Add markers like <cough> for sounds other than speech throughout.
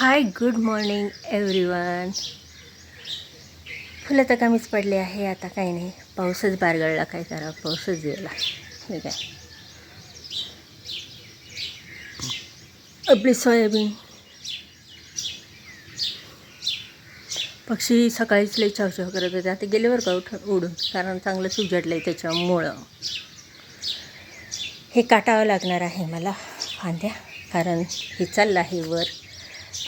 Hi good morning everyone फुलं तर कमीच पडले आहे आता काही नाही. पाऊसच बारगळला काय करा पाऊसच गेला. हे काय? आपली सोयाबीन. पक्षी सकाळीच लई चावचाव करत होते. आता गेल्यावर का उठ उडून. कारण चांगलंच उजडलं आहे त्याच्यामुळं. हे काटावं लागणार आहे मला फांद्या. कारण हे चाललं आहे वर.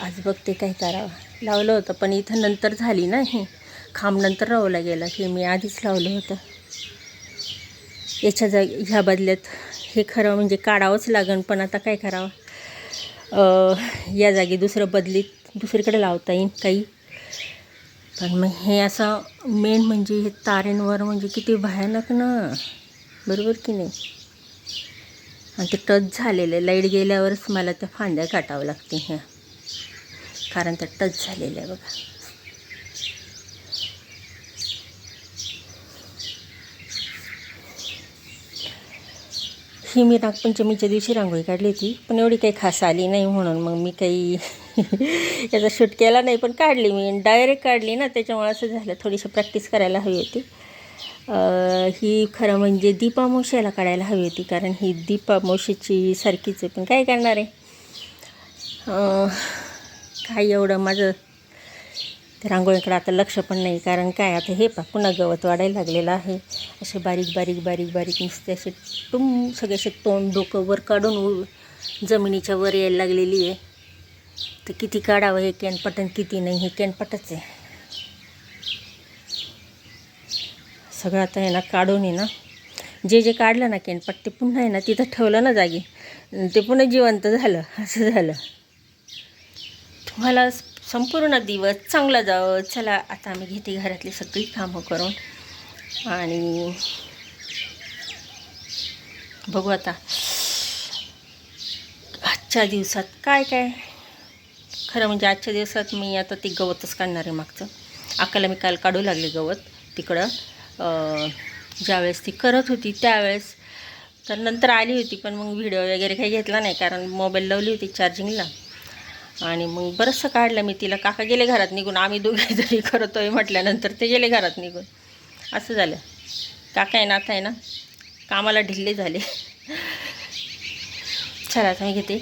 आज बघते काय करावं. लावलं होतं पण इथं नंतर झाली ना हे. खांब नंतर लावला गेला हे मी आधीच लावलं होतं. याच्या जागी ह्या बदल्यात हे खरं म्हणजे काढावंच लागेल पण आता काय करावं? या जागी दुसरं बदलीत दुसरीकडे लावता येईल काही. पण मग हे असं मेन म्हणजे हे तारेंवर म्हणजे किती भयानक ना. बरोबर की नाही? आणि ते टच झालेले लाइट गेल्यावरच मला त्या फांद्या काटावं लागते ह्या. कारण त्या टच झालेल्या आहे बघा. ही मी नागपंचमीच्या दिवशी रांगोळी काढली होती पण एवढी काही खास आली नाही म्हणून मग मी काही <laughs> याचा शूट केला नाही पण काढली मी. डायरेक्ट काढली ना त्याच्यामुळे असं झालं. थोडीशी प्रॅक्टिस करायला हवी होती. ही खरं म्हणजे दीपामावशीला काढायला हवी होती कारण ही दीपामावशीची सारखीच आहे पण काय करणार आहे? काय एवढं माझं त्या रांगोळीकडे आता लक्ष पण नाही कारण काय आता हे पा पुन्हा गवत वाढायला लागलेलं आहे. असे बारीक बारीक बारीक बारीक नुसते असे टुम सगळे असे तोंड डोकं वर काढून उ- जमिनीच्या वर यायला लागलेली आहे. तर किती काढावं हे कॅनपटन किती नाही हे कॅनपटच आहे. सगळं आता आहे ना काढून आहे ना जे जे काढलं ना कॅनपट ते पुन्हा आहे ना तिथं ठेवलं ना जागी. ते पुन्हा जिवंत झालं असं झालं. तुम्हाला संपूर्ण दिवस चांगला जावं. चला आता आम्ही घेते घरातली सगळी कामं करून. आणि बघू आता आजच्या दिवसात काय काय? खरं म्हणजे आजच्या दिवसात मी आता ते गवतच काढणार आहे मागचं. अक्काला मी काल काढू लागले गवत तिकडं. ज्यावेळेस ती करत होती त्यावेळेस. तर नंतर आली होती पण मग व्हिडिओ वगैरे काही घेतला नाही कारण मोबाईल लावली होती चार्जिंगला आणि मग बरंचसं काढलं मी तिला. काका गेले घरात निघून. आम्ही दोघे <laughs> जरी करतोय म्हटल्यानंतर ते गेले घरात निघून. असं झालं. काका आहे ना आता आहे ना? कामाला ढिल्ले झाले. चला आता मी घेते.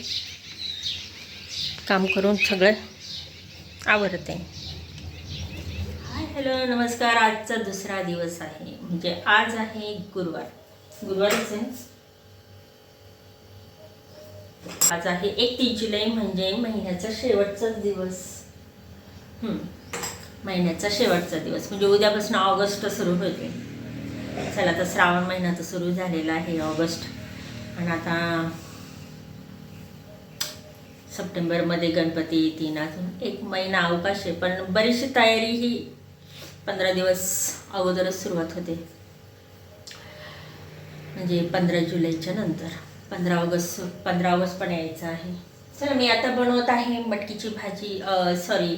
काम करून सगळं आवरते हाय हॅलो नमस्कार. आजचा दुसरा दिवस आहे. म्हणजे आज आहे गुरुवार. गुरुवारच आहे. आज आहे एकतीस जुलै म्हणजे महिन्याचा शेवटचाच दिवस. हम्म. महिन्याचा शेवटचा दिवस. म्हणजे उद्यापासून ऑगस्ट सुरू होते चला तर श्रावण महिना तर सुरू झालेला आहे ऑगस्ट. आणि आता सप्टेंबरमध्ये गणपती येतील. अजून एक महिना अवकाश आहे. पण बरीचशी तयारी ही पंधरा दिवस अगोदरच सुरुवात होते. म्हणजे पंधरा जुलैच्या नंतर. पंधरा ऑगस्ट पंधरा ऑगस्ट पण यायचं आहे. चला मी आता बनवत आहे मटकीची भाजी सॉरी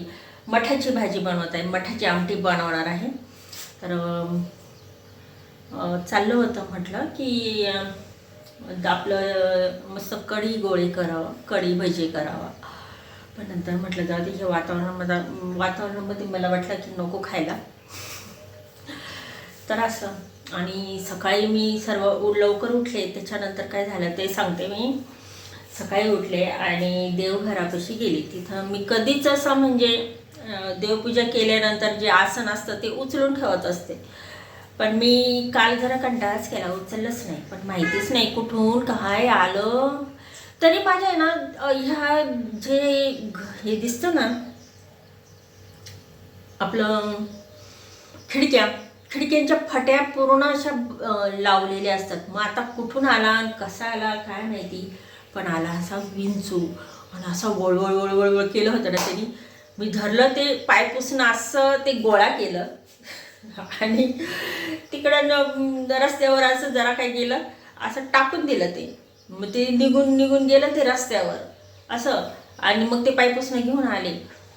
मठाची भाजी बनवत आहे. मठाची आमटी बनवणार आहे. तर चाललं होतं म्हटलं की आपलं मस्त कढी गोळी करावं कढी भजी करावा. पण नंतर म्हटलं जाऊ दे हे वातावरणामध्ये वातावरणामध्ये मला वाटलं की नको खायला. तर असं. आणि सकाळी मी सर्व उ- लवकर उठले त्याच्यानंतर काय झालं ते सांगते मी. सकाळी उठले आणि देवघरापाशी गेली. तिथं मी कधीच असं म्हणजे देवपूजा केल्यानंतर जे आसन असतं ते उचलून ठेवत असते. पण मी काल जरा कंटाळाच केला उचललंच नाही. पण माहितीच नाही कुठून काय आलं. तरी माझ्या ना ह्या जे हे दिसतं ना आपलं खिडक्या खिडक्यांच्या फट्या पूर्ण अशा लावलेल्या असतात. मग आता कुठून आला आणि कसा आला काय माहिती. पण आला असा विंचू. आणि असा वळवळ वळवळ वळ केलं होतं ना त्यांनी. मी धरलं ते पाय पुसून असं ते गोळा केलं. आणि तिकडं न- रस्त्यावर असं जरा काय गेलं असं टाकून दिलं ते. मग ते निघून निघून गेलं ते रस्त्यावर. असं. आणि मग ते पायपुसणं घेऊन आले.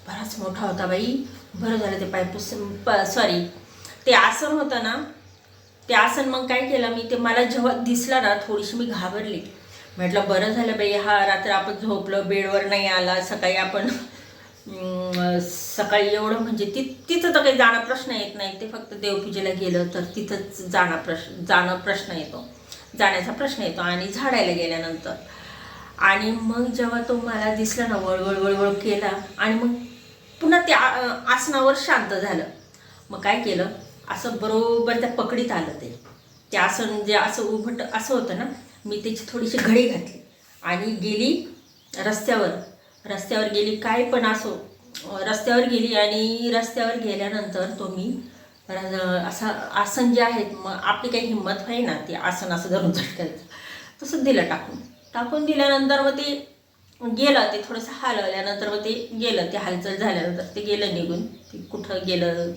बराच मोठा होता बाई. बरं झालं ते पायपुस प सॉरी ते आसन होतं ना ते आसन मग काय केलं मी ते मला जेव्हा दिसला ना थोडीशी मी घाबरली. म्हटलं बरं झालं बाई हा रात्र आपण झोपलं बेडवर नाही आला सकाळी आपण सकाळी एवढं म्हणजे ति तिथं तर काही जाणं प्रश्न येत नाही ते फक्त देवपूजेला गेलं तर तिथंच जाणं प्रश्न जाणं प्रश्न येतो. जाण्याचा प्रश्न येतो आणि झाडायला गेल्यानंतर. आणि मग जेव्हा तो मला दिसला ना वळवळ वळवळ केला आणि मग पुन्हा त्या आसनावर शांत झालं. मग काय केलं? असं बरोबर त्या पकडीत आलं ते. ते आसन जे म्हणजे असं उभट असं होतं ना मी त्याची थोडीशी घडी घातली. आणि गेली रस्त्यावर. रस्त्यावर गेली काय पण असो रस्त्यावर गेली आणि रस्त्यावर गेल्यानंतर तो मी र- असं आसन जे आहेत मग आपली काही हिंमत आहे ना ते आसन असं धरून <laughs> झटकायचं तसं दिलं टाकून. टाकून दिल्यानंतर मग ते गेलं ते थोडंसं हलवल्यानंतर मग ते गेलं ते हालचाल झाल्यानंतर ते गेलं निघून. ते कुठं गेलं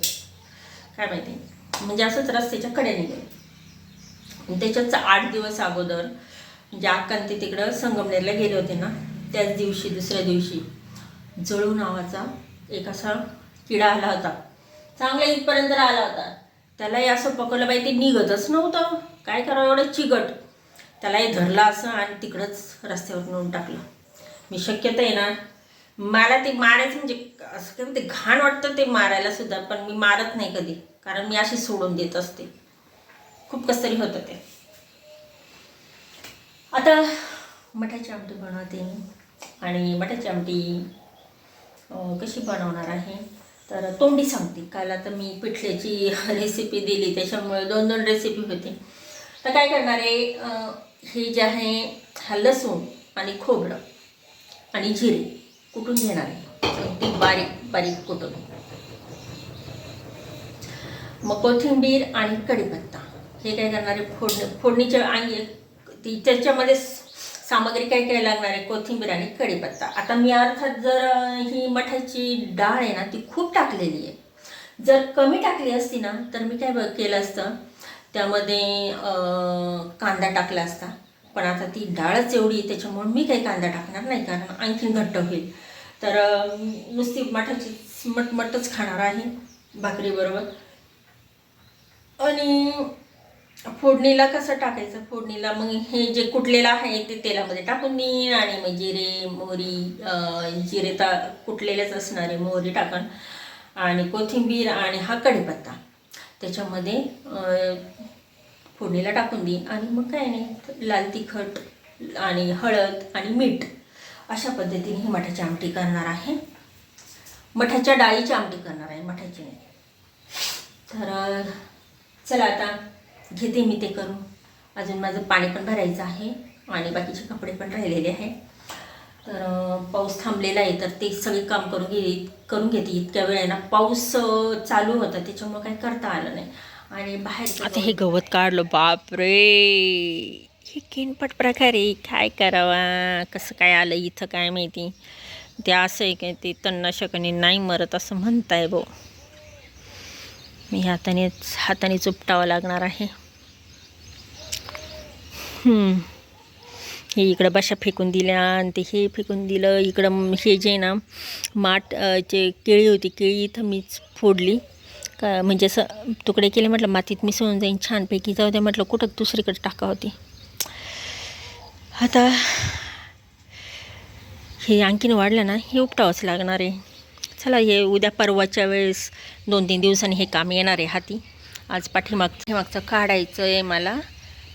काय माहिती? म्हणजे असंच रस्त्याच्या कडेने गेलं. त्याच्याच आठ दिवस अगोदर म्हणजे अक्कांत ते तिकडं संगमनेरला गेले होते ना त्याच दिवशी दुसऱ्या दिवशी जळू नावाचा एक असा किडा आला होता. चांगला इथपर्यंत आला होता. त्यालाही असं पकडलं पाहिजे ते निघतच नव्हतं. काय करावं एवढं चिगट त्यालाही धरलं असं आणि तिकडंच रस्त्यावर नेऊन टाकलं. मी शक्यता आहे ना मला ते मारायचं म्हणजे असं काय ते घाण वाटतं ते मारायला सुद्धा पण मी मारत नाही कधी. कारण मी अशी सोडून देत असते. खूप कसतरी होतं ते. आता मठाची आमटी बनवते मी. आणि मठाची आमटी कशी बनवणार आहे? तर तोंडी सांगते. काल आता मी पिठल्याची <laughs> रेसिपी दिली त्याच्यामुळे दोन दोन रेसिपी होते. तर काय करणार आहे हे जे आहे हा लसूण आणि खोबरं आणि जिरे कुठून घेणार आहे? अगदी बारीक बारीक कुटून मग कोथिंबीर आणि कढीपत्ता. हे काय करणार आहे? फोडणी फोडणीच्या आणि ती त्याच्यामध्ये सामग्री काय काय लागणार आहे? कोथिंबीर आणि कढीपत्ता. आता मी अर्थात जर ही मठाची डाळ आहे ना ती खूप टाकलेली आहे. जर कमी टाकली असती ना तर मी काय केलं असतं? त्यामध्ये कांदा टाकला असता. पण आता ती डाळच एवढी आहे, त्याच्यामुळे मी काही कांदा टाकणार नाही कारण आणखीन घट्ट होईल. तर नुसती मठाची मटमटच खाणार आहे भाकरीबरोबर आणि फोडणीला कसं टाकायचं? फोडणीला मग हे जे कुटलेलं आहे ते तेलामध्ये टाकून देईन आणि मग जिरे मोहरी जिरे ता कुटलेलेच असणारे मोहरी टाकून आणि कोथिंबीर आणि हा कढीपत्ता. त्याच्यामध्ये फोडणीला टाकून देईन. आणि मग काय नाही लाल तिखट आणि हळद आणि मीठ अशा पद्धतीने ही मठाची आमटी करणार आहे. मठाच्या डाळीची आमटी करणार आहे मठाची नाही. तर चला आता घेते मी ते करून. अजून माझं पाणी पण भरायचं आहे आणि बाकीचे कपडे पण राहिलेले आहे. तर पाऊस थांबलेला आहे तर ते सगळे काम करून घे करून घेते. इतक्या वेळ आहे ना पाऊस चालू होता त्याच्यामुळं काही करता आलं नाही. आणि बाहेर आता हे गवत काढलं बापरे! हे किनपट प्रकारे काय करावा? कसं काय आलं इथं काय माहिती? ते असं आहे काय ते तणनाशकाने नाही मरत असं म्हणताय भाऊ. मी हाताने हाताने चुपटावं लागणार आहे. हे इकडं बशा फेकून दिल्या आणि ते हे फेकून दिलं. इकडं हे जे ना माठ जे केळी होती केळी इथं मीच फोडली. का म्हणजे असं तुकडे केले म्हटलं मातीत मिसळून जाईन छानपैकी. जाऊ दे म्हटलं कुठं दुसरीकडे टाका होती. आता हे आणखीन वाढलं ना हे उपटावंच लागणार आहे. चला हे उद्या परवाच्या वेळेस दोन तीन दिवसांनी हे काम येणार आहे हाती. आज पाठीमाग पाठीमागचं काढायचं आहे मला.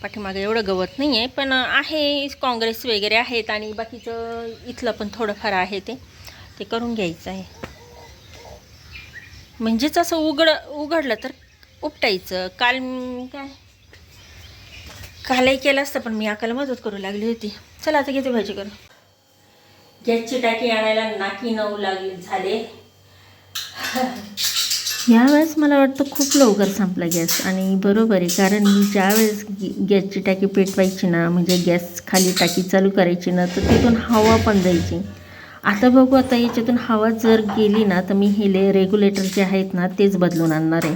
पाठीमागं एवढं गवत नाही आहे पण आहे काँग्रेस वगैरे आहेत आणि बाकीचं इथलं पण थोडंफार आहे ते. ते करून घ्यायचं आहे म्हणजेच असं उघड उघडलं तर उपटायचं. काल काय? कालही केलं असतं पण मी आकाला मदत करू लागली होती. चला आता घेते भाजी करू गॅसची टाकी आणायला नाकी नऊ लागले झाले. यावेळेस मला वाटतं खूप लवकर संपला गॅस आणि बरोबर आहे कारण मी ज्यावेळेस गॅसची टाकी पेटवायची ना म्हणजे गॅस खाली टाकी चालू करायची ना तर तिथून हवा पण जायची आता बघू आता याच्यातून हवा जर गेली ना तर मी हे ले रेग्युलेटर जे आहेत ना तेच बदलून आणणार आहे.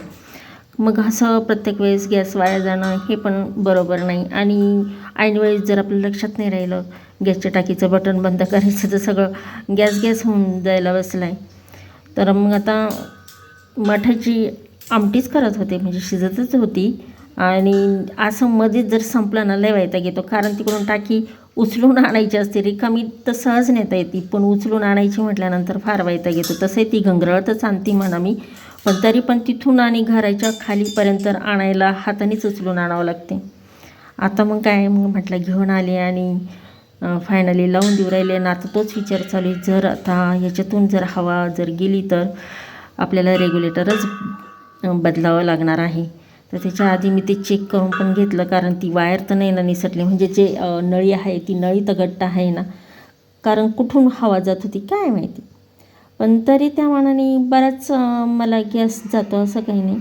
मग असं प्रत्येक वेळेस गॅस वाया जाणं हे पण बरोबर नाही. आणि ऐन वेळेस जर आपल्या लक्षात नाही राहिलं गॅसच्या टाकीचं बटन बंद करायचं तर सगळं गॅस गॅस होऊन जायला बसला आहे तर मग आता मठाची आमटीच करत होते म्हणजे शिजतच होती. आणि असं मध्येच जर संपलं ना लय वैताग घेतो कारण तिकडून टाकी उचलून आणायची असते रिकामी तर सहज नेता येते. पण उचलून आणायची म्हटल्यानंतर फार वायता घेतो तसंही ती घंगरळतच आणती म्हणा मी. पण तरी पण तिथून आणि घराच्या खालीपर्यंत आणायला हातानेच उचलून आणावं लागते. आता मग काय मग म्हटलं घेऊन आले आणि फायनली लावून देऊ राहिले. आणि आता तोच विचार चालू आहे. जर आता ह्याच्यातून जर हवा जर गेली तर आपल्याला रेग्युलेटरच बदलावं लागणार आहे. तर त्याच्या आधी मी ते चेक करून पण घेतलं. कारण ती वायर तर नाही ना निसटली. म्हणजे जे नळी आहे ती नळी तर घट्ट आहे ना. कारण कुठून हवा जात होती काय माहिती. पण तरी त्या मानाने बराच मला गॅस जातो असं काही नाही.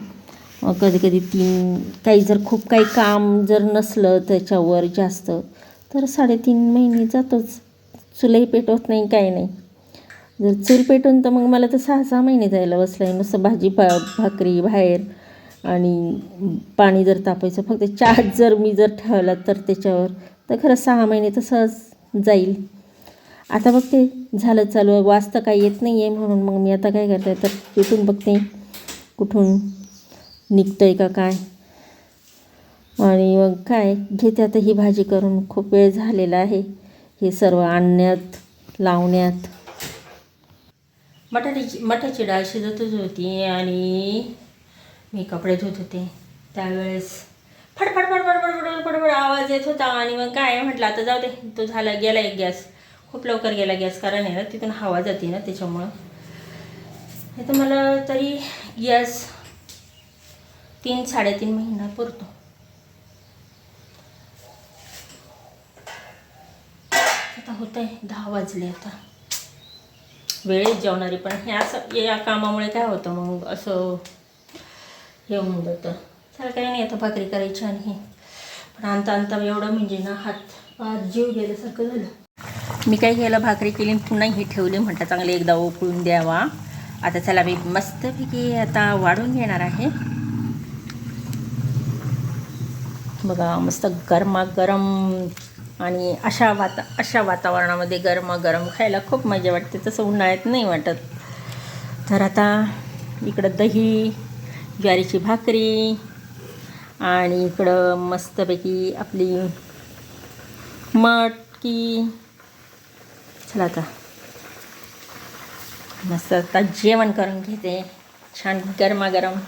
कधी कधी तीन काही जर खूप काही काम जर नसलं त्याच्यावर जास्त तर साडेतीन महिने जातोच. चुलही पेटवत नाही काही नाही. जर चूल पेटून तर मग मला तर सहा सहा महिने जायला बसलं आहे नुसतं भाजी भा भाकरी बाहेर आणि पाणी जर तापायचं फक्त चहा जर मी जर ठेवला तर त्याच्यावर तर खरं सहा महिने तर सहज जाईल. आता बघते झालं चालू वाचता काही येत नाही आहे म्हणून मग मी आता काय करते तर तिथून बघते कुठून निघतं आहे का काय. आणि मग काय घेते आता ही भाजी करून खूप वेळ झालेला आहे हे सर्व आणण्यात लावण्यात. मटारीची मटाची डाळ शिजतच होती आणि मी कपडे धुत होते. त्यावेळेस फडफड फडफड फडफड फडफड आवाज येत होता आणि मग काय म्हटलं आता जाऊ दे तो झाला गेला एक गॅस. खूप लवकर गेला गॅस कारण आहे ना तिथून हवा जाते ना त्याच्यामुळं. हे तर मला तरी गॅस तीन साडेतीन महिना पुरतो. आता होत आहे दहा वाजले आता. वेळेत जेवणारी पण हे असं या कामामुळे काय होतं मग असं हे होऊन जातं. चालेल काही नाही आता भाकरी करायची आणि हे. पण आणता आणता एवढं म्हणजे ना हात पाच जीव गेल्यासारखं झालं. मी काय केलं भाकरी केली आणि पुन्हा हे ठेवले म्हटलं चांगले एकदा उकळून द्यावा. आता चला मी मस्तपैकी आता वाढून घेणार आहे. बघा मस्त गरमागरम आणि अशा वाता अशा वातावरणामध्ये गरमागरम खायला खूप मजा वाटते. तसं उन्हाळ्यात नाही वाटत. तर आता इकडं दही ज्वारीची भाकरी आणि इकडं मस्तपैकी आपली मटकी चला आता. मस्त आता जेवण करून घेते. छान गरमागरम.